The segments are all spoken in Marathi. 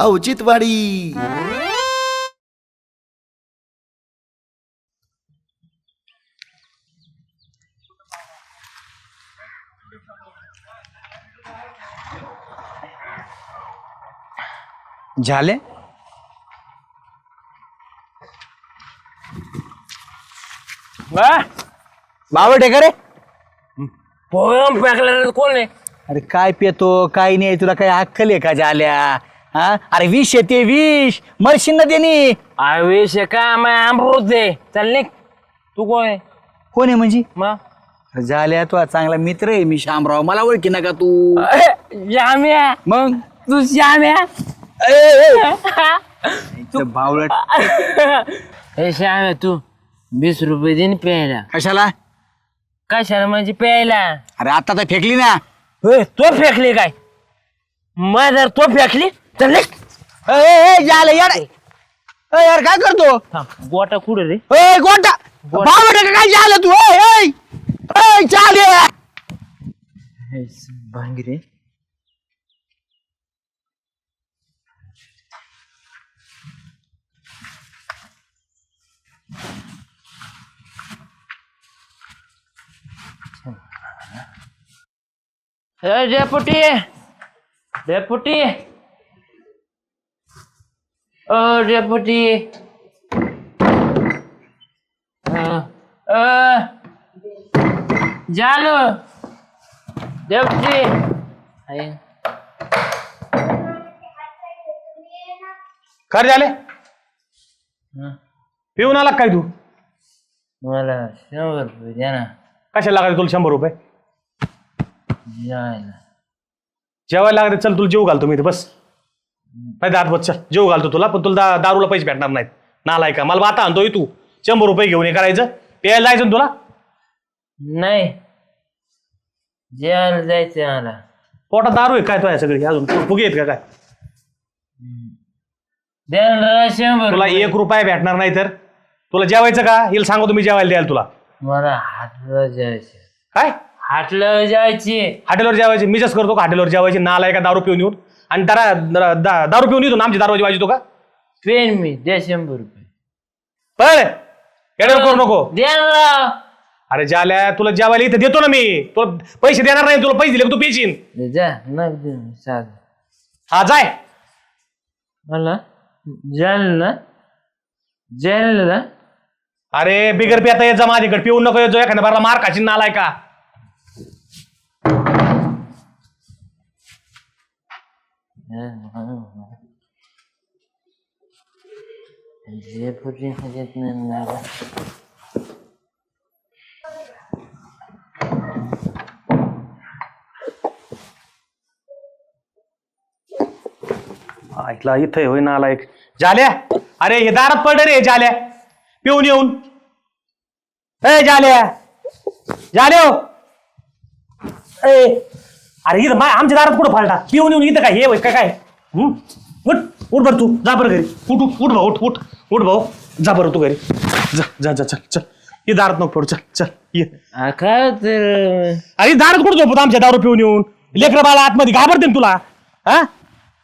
औचित्यवाडी. झाले? बाबा टेकर रे. पोयम फेकला कोण आहे? अरे काय पेतो काय नाही तुला काय अक्कल आहे का झाल्या? हा? अरे विष आहे ते विष. मरशील ना त्याने. आवेश का? मैं अमृत आहे. चल निघ. तू कोण आहे? कोण आहे म्हणजे? मग अरे झाल्या तू चांगला मित्र आहे मी शामराव मला ओळखी ना का तू? श्याम्या. मग? तू श्याम्या. बावळट. हे श्याम्या तू वीस रुपये दे ना प्यायला. कशाला? कशाला म्हणजे प्यायला? अरे आता तर फेकली ना. तो फेकली काय? मग जर तो फेकली तर निघ. ए, ए, ए, झालं यार ए, यार काय करतो? थांब, गोटा कुठं रे? ए गोटा बावळट आहे का काय झालं तू? ए, ए, ए, झाल्या भांगरे डेपुटी डेपुटी ओ डेपुटी जालो डेपुटी आहे कर झाले? पिऊन आला काय तू? मला शंभर रुपये द्या ना. कशाला लागते तुला शंभर रुपये? जायला जेवायला लागते चल तुला जेव घालतो मी इथे बस. नाही दात बस चल. जेव घालतो तुला पण तुला दा- दारूला पैसे भेटणार नाहीत. नालाय का मला आता आणतोय तू. शंभर रुपये घेऊन ये करायचं. प्यायला जायचं ना तुला? नाही. जेवायला जायचं मला. पोटात दारू आहे काय तो सगळी? अजून फुगे आहेत का काय? शंभर तुला रुपये. एक रुपया भेटणार नाही तर? तुला जेवायचं का? हिला सांगतो तुम्ही जेवायला द्याल तुला. मला हाटला जायचं काय? हाटला जायची हॉटेलवर जेवायचे. मी जस करतो का हॉटेलवर जेवायचे? नालाय का दारू पिऊन येऊन. आणि दारा दा- दा- दारू पिऊन येतो ना आमची दारू जेवायची तो का? पेन मी द्या शंभर रुपये. पण येणार करू नको. द्या ना राव. अरे ज्याला तुला जेवायला इथे देतो ना मी. तुला पैसे देणार नाही तुला पैसे दिले का तू पेशीन? जा नग दे साधं. हा जाय. मला? ना? जायला ना? अरे बिगर पिता येत जा माझ्याकडे पिऊन नको येतो एखाद्या बारला मार खाची नालाय का डेपुटी ह्याच्यात नाही मला. ऐकला इथं होय नालायक जाल्या अरे हे दारात पडलं रे जाल्या पिऊन येऊन ए जाल्या जाल्या हो. ए अरे इथं माय आमच्या दारात कुठं फालटा? पिऊन येऊन इथं काय? हे होय काय काय? हं? उठ उठ बरं तू. जा बरं घरी. उठ उठ उठ भाऊ उठ उठ. उठ भाऊ. जा बरं तू घरी. जा जा जा चल चल. ये दारात नको पडू चल चल. ये. आ, काय अरे दारात कुठं झोपत आमच्या दारू पिऊन येऊन? लेकरं बाळा आतमध्ये घाबरते ना तुला? हा?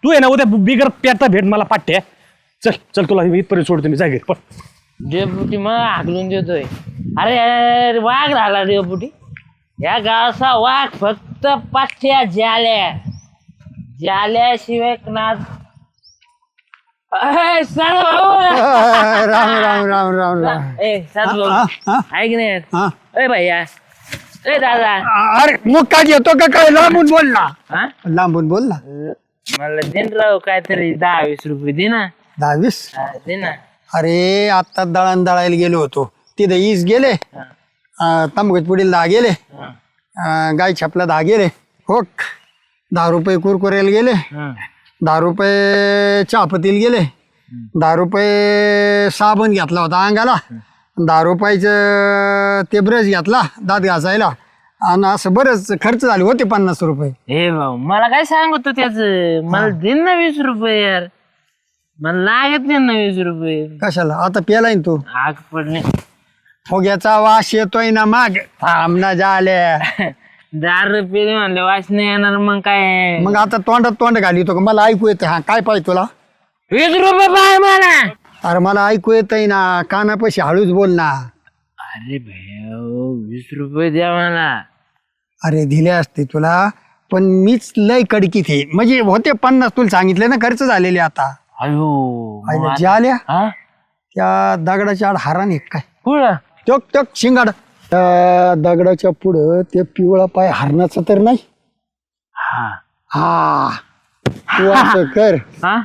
तू आहे ना उद्या बिगर पेटा भेट मला पाठ्या. चल चल तुला इथपर्यंत सोडतो मी जागेर पण डेपुटी मला हाकलून देतोय. अरे अरे, वाघ झाला डेपुटी. या गावाचा वाघ फक्त. पाठ्या जाल्या जाल्याशिवाय नाद अहे, साधू भाऊ. राम राम राम राम राम. ए साधू भाऊ. नाही ए भैया. ए दादा. अरे मुक्का घेतो का काय? लांबून बोल ना. हा? लांबून बोल ना. मला देन राव काहीतरी दहा वीस रुपये दे ना. दहावीस? हा, दे ना. अरे आता दळण दळायला गेलो होतो. तिथे ईस गेले. तांबगत पुढील दहा गेले. गाय छापला दहा गेले हो दहा रुपये कुरकुरेला गेले. दहा रुपये चहापतीला गेले. दहा रुपये साबण घेतला होता अंगाला. दहा रुपयाचं ते ब्रश घेतला दात घासायला. आणि असं बरेच खर्च झाले होते पन्नास रुपये. हे भाऊ मला काय सांगतो त्याच? मला दे ना वीस रुपये यार. मला लागत नाही ना वीस रुपये. कशाला? आता पेलाय तू? आग पडणे. फुग्याचा वास येतोय ना माग. थांब ना झाल्या दार रुपये म्हणले वाच नाही येणार मग काय? मग आता तोंडात तोंड घाली तो का? मला ऐकू येते. हा काय पाहिजे तुला? वीस रुपये पाय मला. अरे मला ऐकू येत ना. कानापाशी हळूच बोल ना. अरे भैया वीस रुपये द्या मला. अरे दिले असते तुला पण मीच लय कडकीत आहे. म्हणजे होते पन्नास तुला सांगितले ना खर्च झालेले आता. अयो जे आल्या हा? त्या दगडाच्या आड हारा नाही काय? कुठं? टक टक शिंगाड. त्या दगडाच्या पुढं ते पिवळा पाय हरणाचा तर नाही? हा. हा. तू असं कर. हा?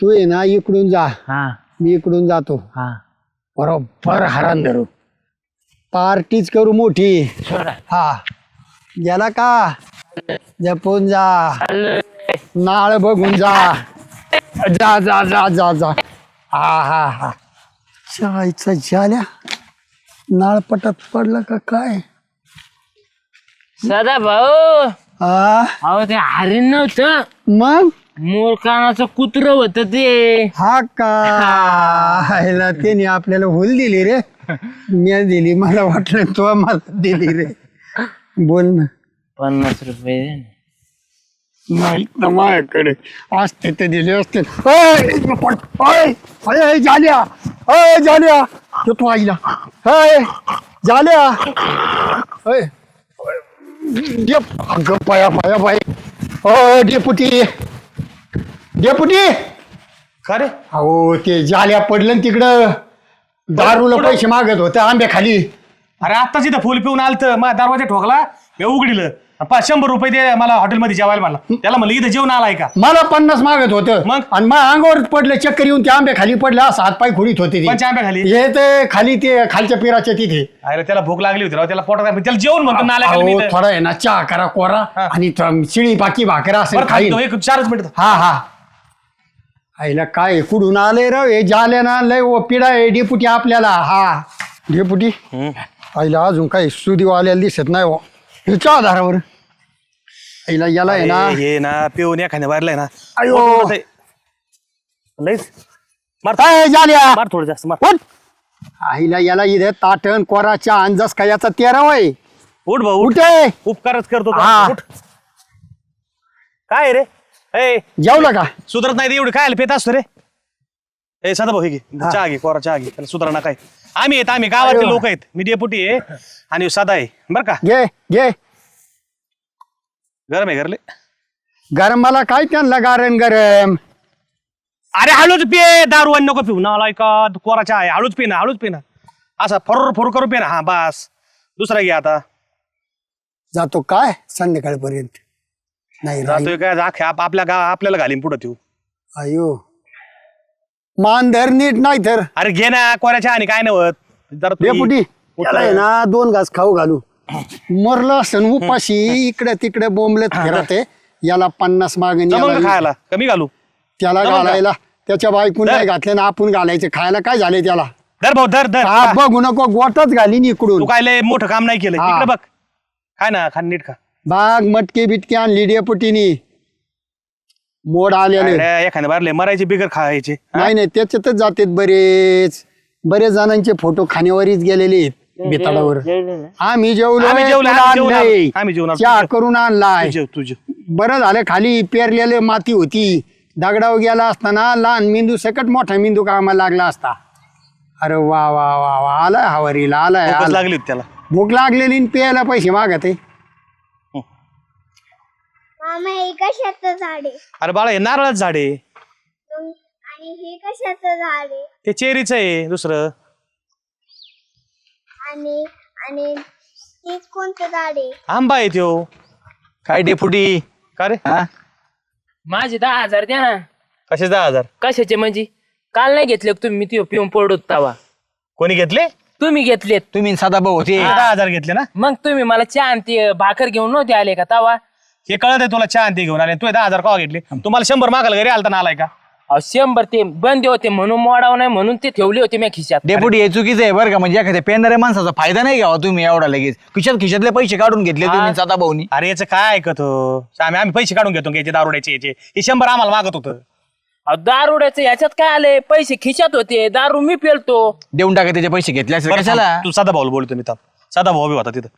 तू ये ना इकडून जा. हा. मी इकडून जातो. हा. बरोबर हरण धरू पार्टीच करू मोठी. हा. गेला का? जपून जा. नाळ बघून जा. जा जा जा जा जा. हा हा हा. चायचा झाल्या. नाळ पटात पडला का काय? सदा भाऊ. हा अहो ते हरिण नव्हतं. मग? मोर कानाचं कुत्र होत ते. हा का? ह्याला त्याने आपल्याला होल दिली रे. मी दिली मला वाटलं तो मला दिली रे. बोल ना. पन्नास रुपये दे ना. माझ्याकडे असते ते दिले असते. ओय, पण- ओय, ओय, ओय, जाल्या जाल्या तो तू आईला. अय जाल्या अय डेप अगं पाया पाया पाय ओ डेपुटी. डेपुटी. का रे अहो ते जाल्या पडलं ना तिकडं. दारूला पैसे मागत होते आंब्या खाली अरे आत्ताच इथं फुल पिऊन आलत. माझ्या दरवाजा ठोकला. मी उघडीलं. पाच शंभर रुपये दे मला हॉटेलमध्ये जेवायला मला त्याला म्हणलं इथं जेवण आलाय का? मला पन्नास मागत होतं. मग? आणि मग अंगावर पडलं चक्कर येऊन ते आंबे खाली पडले असं हातपाय खोडीत होते ते. पंच आंब्या खाली? हे ते खाली ते खालच्या पिराच्या तिथे. अरे त्याला भूक लागली होती राव त्याला पोटात त्याला जेवण म्हणतो नाला अहो, थोडा आहे ना चहा करा कोरा हा. आणि थोडं शिळी बाकी भाकरा असेल खाईल एक चारच मिनिट. हा हा. आईला काय कुठून आले राव हे जाले ना लय ओ पिढा आहे डेपुटी आपल्याला. हा डेपुटी. आईला अजून काही सुदीव आलेला दिसत नाही हो. हे चहा धारावर आईला याला आहे ना. हे ना पिऊन एखाद्या वारलाय ना. अयो. दुखतंय. लईच. मार काय जाल्या मार थोडं जास्त मार. उठ. आईला याला इथे ताटण कोराच्या अंजास काय याचा तेरा वय. उठ भाऊ उठ. उपकारच करतो तो. हा. उठ. काय रे? ए. जेवला का? सुधरत नाही रे एवढी. काय पेत असतो रे. ए सदा भाऊ हे घे. चहा घे कोरा चहा घे. त्याला सुधारणा काय? आम्ही आहेत आम्ही गावातले. लोक आहेत. मी डेपुटी आहे आणि सदा आहे. बरं का? घे घे. गरम आहे घरले गरम मला काय त्यांना गारण गरम? अरे हळूच पे दारू आणि नको पिऊ. ना का कोरा चहा आहे. हळूच पे ना हळूच पे ना असा फरोर फरोर करू पे ना हा बस. दुसरा घे आता. जातो काय संध्याकाळपर्यंत? नाही राहील. जातोय काय आपल्या गा आपल्याला घालीन पुढं ठेवू. अयो. मान धर नीट नाही तर. अरे घे ना कोऱ्याच्या आणि काय नव्हत? जरा तू डेपुटी आहे ना दोन घास खाऊ घालू. मरलं असं उपाशी इकडे तिकडे बोंबलेत फिरत. आहे याला पन्नास मागणी जमलं का याला- खायला? कमी घालू. त्याला जमलं का? घालायला. त्याच्या बायकून धर. नाही घातले ना आपण घालायचे. खायला काय झाले त्याला? धर भाऊ धर धर. हा खा. बघू नको गोटच घालीन इकडून. तू काय लय मोठं काम नाही केलं? हा. इकडे बघ. काय ना खान नीट खा. बाग मटके बिटके आणली डेपुटीनी. मोड आलेले अरे, एखाद्या बारले मरायचे बिगर खायचे? नाही नाही त्याच्यातच जातात बरेच बरेच जणांचे फोटो खाण्यावरच गेलेले आहेत बेताडावर? आम्ही जेवलो आम्ही जेवलो, तुला आम्ही जेवलो, आणलंय. आम्ही जेवलो. चहा करून आणलाय तुझे तुझे बरं झालं खाली पेरलेले माती होती दगडावर गेला असताना लहान मेंदू सकट मोठा मेंदू कामाला लागला असता अरे वा वा वा वा आलाय हवारीला आलाय. लागली होती त्याला भूक लागलेली आणि प्यायला पैसे मागत आहे मामा हे कशाचं झाड आहे? अरे बाळा हे नारळाच झाड आहे. आणि हे कशाचं झाड आहे? ते चेरीच आहे दुसरं. आणि आणि ते कोणतं झाड आहे? आंबा आहे त्यो. काय डेपुटी का रे? हा? माझे दहा हजार द्या ना. कसे दहा हजार? कशाचे म्हणजे? काल नाही घेतले का तुम्ही? ते पिऊन पडत तवा. कोणी घेतले? तुम्ही घेतलेत. तुम्ही सदा भाऊ होते. दहा हजार घेतले ना? मग तुम्ही मला चहा आणि ते भाकर घेऊन नव्हते आले का तवा? हे कळत आहे तुला चहा आणि ते घेऊन आले. तू दहा हजार का घेतले? तुम्हाला शंभर मागायला घरी आलता ना आलाय का? अहो, शंभर ते बंद होते म्हणून मोडाव नाही म्हणून ते ठेवले होते मी खिशात. डेपुटी हे चुकीचं आहे बरं का? म्हणजे एखाद्या पेनणाऱ्या माणसाचा फायदा नाही घ्यावा तुम्ही एवढा लगेच. खिशात खिशातले पैसे काढून घेतले तुम्ही सदा भाऊनी. अरे याचं काय ऐकत हो? आम्ही आम्ही पैसे काढून घेतो याचे दारुड्याचे याचे. हे शंभर आम्हाला मागत होतं. अहो, दारुड्याचं याच्यात काय आले पैसे खिशात होते दारू मी पेलतो. देऊन टाका त्याचे पैसे घेतले असेल. बरं कशाला? तू साधा भाऊ बोलतो मी साधा भाऊ बी होता तिथं.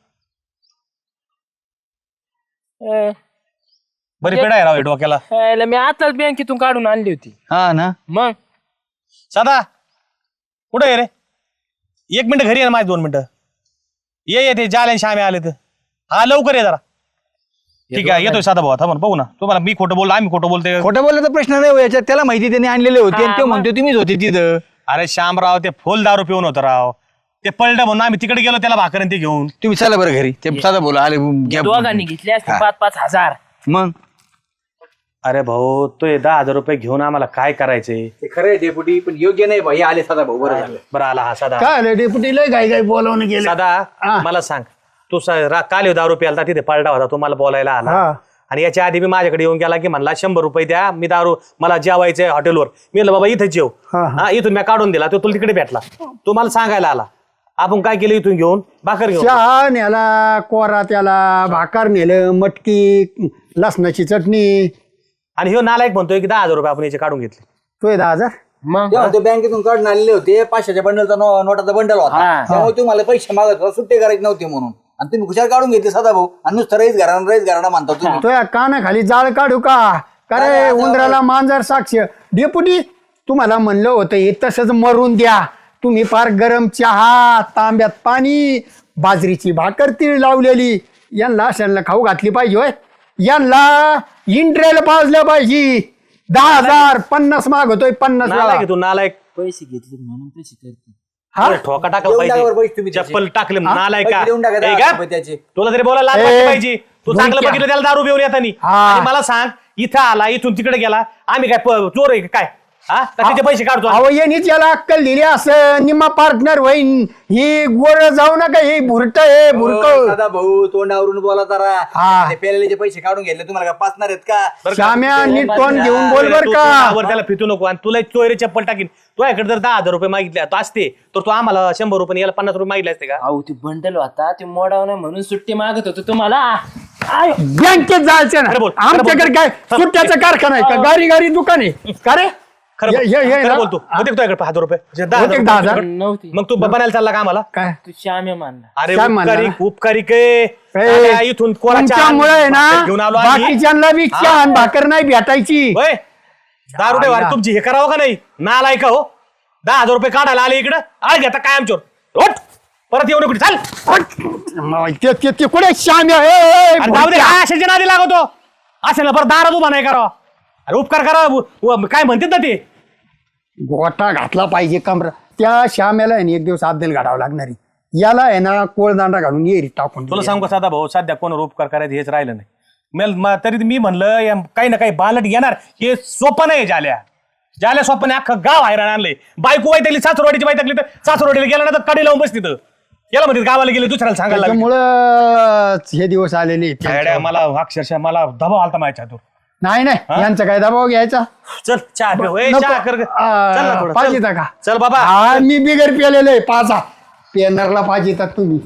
अं, बरी पेड आहे राव हे डोक्याला. यायला मी आताच बँकेतून काढून आणली होती. हा ना? मग? सदा कुठे आहे रे? एक मिनिट घरी ये ना माझे दोन मिनिटं. ये ये ते जाले श्यामे आले तर हा लवकर ये जरा. ठीक आहे येतोय साधा भाऊ ना, बघू ना. तुम्हाला मी खोटं बोललो आम्ही खोटं बोलतोय. खोटं बोलायचा प्रश्न नाही हो याच्यात त्याला माहिती त्यांनी आणलेले होते आणि ते. म्हणतो तुम्हीच होते तिथं. अरे श्यामराव ते फुल दारू पिऊन होतं राव. ते पडलं म्हणून आम्ही तिकडे गेलो त्याला भाकर आणि ते घेऊन. तुम्ही चला बरं घरी. ते साधा बोला आले घ्या. दोघांनी घेतले असते पाच पाच हजार. मग? अरे भाऊ तो हे दहा हजार रुपये घेऊन आम्हाला काय करायचंय ते खरं डेप्युटी पण योग्य नाही भाई आले साधा भाऊ बरं झालं. बरं आला हा साधा काय आलं? डेपुटी लय गाई गाई बोलावून गेले. साधा हा. मला सांग. तू स- रा- काल ह्यो दारू प्यालता तिथे पलटा होता तू मला बोलायला आला. हा. आणि याच्या आधी मी माझ्याकडे येऊन गेला की म्हणला शंभर रुपये द्या मी दारू मला जेवायचंय हॉटेलवर मी म्हणलं बाबा इथं जेव हा, हा इथून मी काढून दिला तो तुला तिकडे भेटला. तू मला सांगायला आला. आपण काय केलं इथून घेऊन? भाकर घेऊन. चहा नेला कोरा त्याला भाकर नेलं मटकी लसणाची चटणी. आणि ह्यो नालायक म्हणतोय की दहा हजार रुपये आपण याचे काढून घेतले. तो दहा हजार? मग? तेव्हा ते बँकेतून काढून आलेले होते पाचशेच्या बंडलचा नो- नोटाचा बंडल होता. हा. त्यामुळे तुम्हाला पैसे मागत होता, सुट्टे करायचे नव्हते म्हणून. आणि तुम्ही हुशार काढून घेतले सदा भाऊ. आणि नुसतं रईस घराणं रईस घराणं म्हणता तुम्ही. तो या कानाखाली जाळ काढू का? करे उंदराला मांजर साक्ष? डेपुटी तुम्हाला म्हणलं होतं हे तसंच मरून द्या. तुम्ही फार गरम चहा तांब्यात पाणी बाजरीची भाकर तीळ लावलेली यांना अशांना खाऊ घातली पाहिजे होय यांना इंट्रेल पाजल्या पाहिजे दहा हजार पन्नास मागतोय पन्नास नालायक. आहे तू नालायक पैसे घेतले म्हणून पैसे करते हा? ठोका टाकला देऊन टाका बरं पाहिजे तुम्ही त्याचे. चप्पल टाकले नालायक का पैसे देऊन टाका. रुपये त्याचे. तुला तरी बोलायला लाज ए, वाटली पाहिजे तू चांगलं. बघितलं त्याला दारू पिऊन येतानी हा. आणि मला सांग इथं आला इथून तिकडे गेला आम्ही काय प- चोर आहे का काय हा? का त्याचे पैसे काढतो? अहो यांनीच याला अक्कल दिली असं निम्मा पार्टनर होईन. ही गोर जाऊ नका ही भुरट हे भुरट सदा भाऊ तोंडावरून बोला हा. जरा ते पेलेले पैसे काढून घेतले तुम्हाला काय पाचणार आहेत का? बरं का? श्याम्या नीट तोंड घेऊन बोल बर तू- का. तू त्याला फितू नको आणि तुला चोरी चप्पल टाकीन. तुझ्याकडे जर दहा हजार रुपये मागितले तो असते. तर तू आम्हाला शंभर रुपये याला पन्नास रुपये मागितले असते का? अहो ते बंडल होता ते मोडाव नाही म्हणून सुट्टी मागत होतो तुम्हाला. आय. बँकेत जायचं ना. बोल, आमच्याकडे. काय सुट्ट्याचा कारखाना आहे का? गाडी गाडी दुकान आहे. का रे? खरं ये- ये- ये बोल- खरं ना. बोलतो होते का तुझ्याकडे हजार रुपये म्हणजे दहा होते हजार का दहा हजार? तुझ्याकडे? नव्हती मग तू बनायला चालला का आम्हाला काय तू श्यामे मानला अरे काय म्हणला उपकारी ना? उपकारी के इथून कोणाच्या तुमच्यामुळे आहे भाकर घेऊन ना आलो आम्ही. बाकीच्यांना बी हा? चहा आणि भाकर नाही भेटायची होय दहा रुपये वारी. तुमची हे करावं का नाही नालाय का हो दहा हजार रुपये काढायला आले इकडं आळ घेता काय आमच्यावर उठ. परत येऊ नको चाल मग ते- ते- ते कुठे श्याम आहे? अरे जाऊ दे. हा अशाच्या नादी लागतो असेल ना परत दारात उभा नाही करावा अरे उपकार करा काय म्हणतात ना ते? गोटा घातला पाहिजे कमरा. त्या श्यामेला आहे ना एक दिवस आदल घालावं लागणारी याला आहे ना कोळदांडा घालून येरी टाकून तुला. सांगू का साधा भाऊ सध्या कोणावर उपकार करायचं हेच राहिलं नाही. मेल म- तरी मी म्हणलं या काही ना काही बालट येणार. हे सोपं नाही जाल्या. जाल्या सोपं नाही अख्खं गाव हैराण आणलंय. बायको वाईटली सासरवाडीची बाई तर सासरवाडीला गेला ना तर कडे लावून बसती तर. याला म्हणते गावाला गेले दुसऱ्याला सांगायला लागले. त्याच्यामुळं हे दिवस आलेले आहेत. मला अक्षरशः मला दबाव आलता माझ्या हातून नाही नाही. यांचा काय दबाव घ्यायचा? चल चहा ठेव ए, नको. चहा कर. ग. आ, चल ना थोडं, पाहिजे चल. का? चल बाबा. हा मी बिगर पेलेलं आहे पाचा पेनरला पाहिजे तुम्ही.